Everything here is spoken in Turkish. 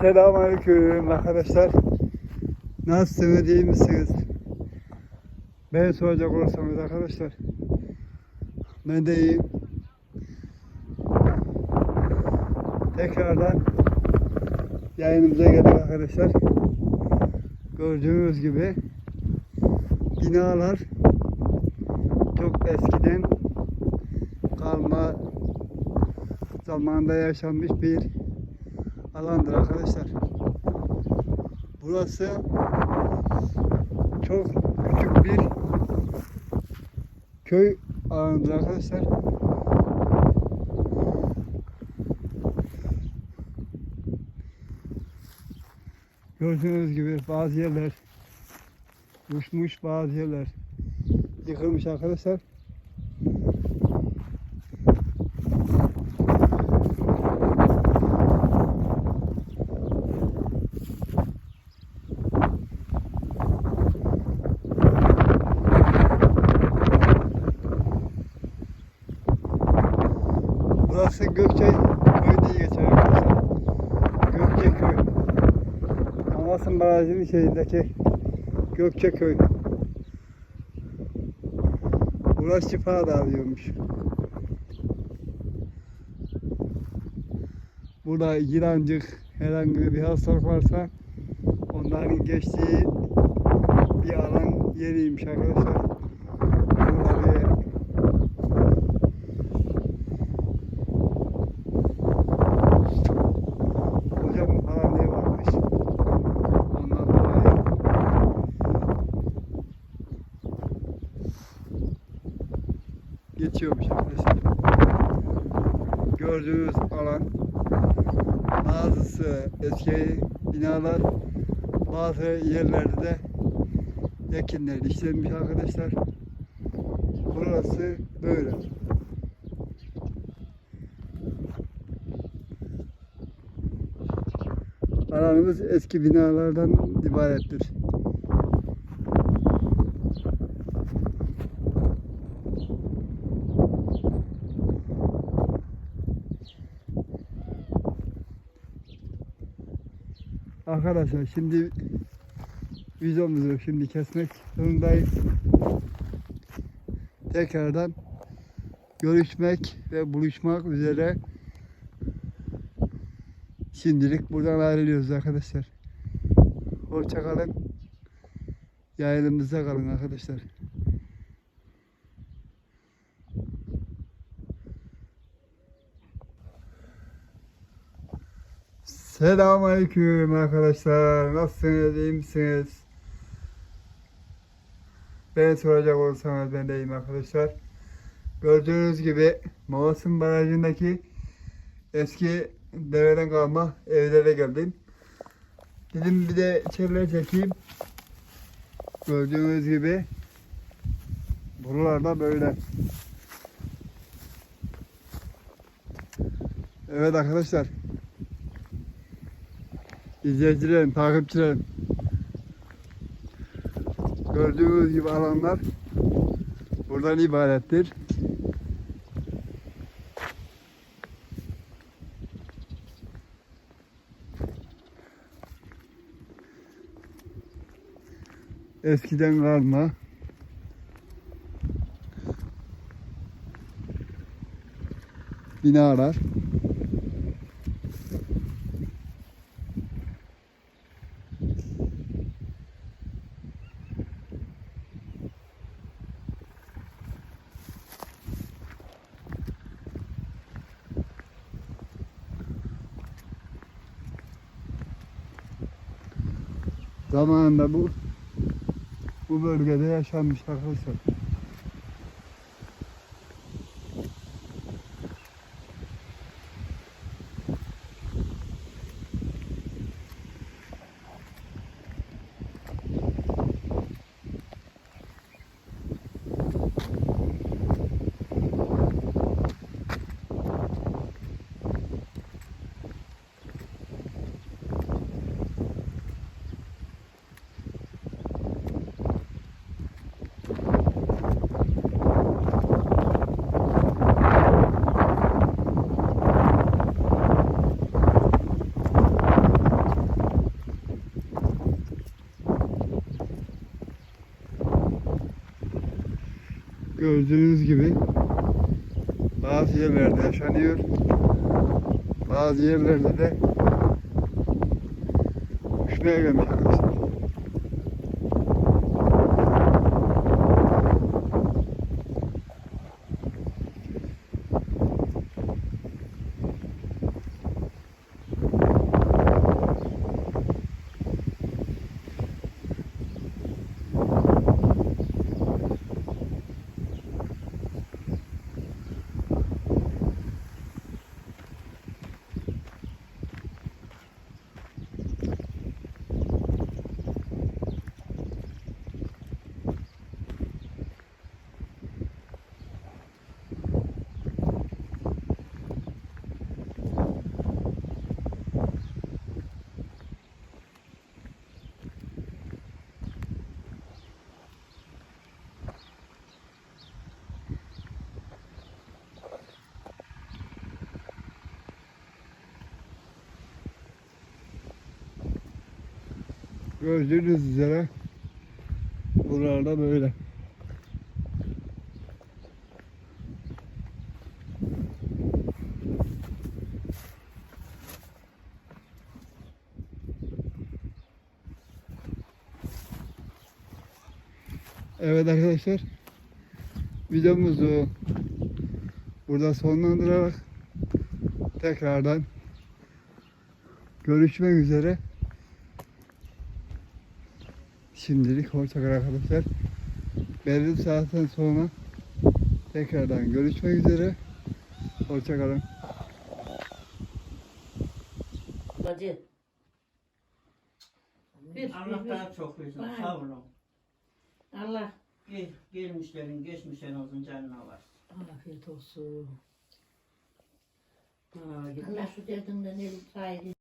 Selamünaleyküm arkadaşlar. Nasılsınız, iyi misiniz? Ben soracak olursanız arkadaşlar. Ben de iyiyim. Tekrardan yayınımıza geldik arkadaşlar. Gördüğünüz gibi binalar çok eskiden kalma zamanında yaşanmış bir alandır arkadaşlar. Burası çok küçük bir köy alanıdır arkadaşlar. Gördüğünüz gibi bazı yerler uçmuş bazı yerler yıkılmış arkadaşlar. Burası Gökçe köy diye geçer arkadaşlar. Gökçe köy. Amasın Barajı'nın şeyindeki Gökçe köy. Burası şifa dağılıyormuş. Burada yılancık herhangi bir hastalık varsa onların geçtiği bir alan yeriymiş arkadaşlar. Geçiyormuş arkadaşlar. Gördüğünüz alan bazısı eski binalar bazı yerlerde de ekinler işlenmiş arkadaşlar. Burası böyle. Alanımız eski binalardan ibarettir. Arkadaşlar şimdi videomuzu şimdi kesmek zorundayız. Tekrardan görüşmek ve buluşmak üzere Şimdilik buradan ayrılıyoruz arkadaşlar. Hoşça kalın. Yayınımızda kalın arkadaşlar. Selamünaleyküm arkadaşlar. Nasılsınız? iyi misiniz? Ben soracak olursanız ben de iyiyim arkadaşlar. Gördüğünüz gibi Mavasın Barajı'ndaki eski deveden kalma evlere geldim. Dedim bir de içerileri çekeyim. Gördüğünüz gibi buralarda böyle. Evet arkadaşlar. İzleyicilerim, takipçilerim. Gördüğünüz gibi alanlar buradan ibarettir. Eskiden kalma. Binalar. Zamanında bu bu bölgede yaşanmış arkadaşlar. Gördüğünüz gibi bazı yerlerde yaşanıyor. Bazı yerlerde de uçmaya gelmiş Gördüğünüz üzere buralarda böyle. Evet arkadaşlar videomuzu burada sonlandırarak tekrardan görüşmek üzere. Şimdilik hoşçakal arkadaşlar. Belli saatten sonra tekrardan görüşmek üzere. Hoşçakalın. Bacı. Allah daha çok versin. Vay. Sağ olun. Allah Gel, gelmişlerin, geçmişlerin canına var. afiyet olsun. Ha, git. Allah şu derdinden el sahibi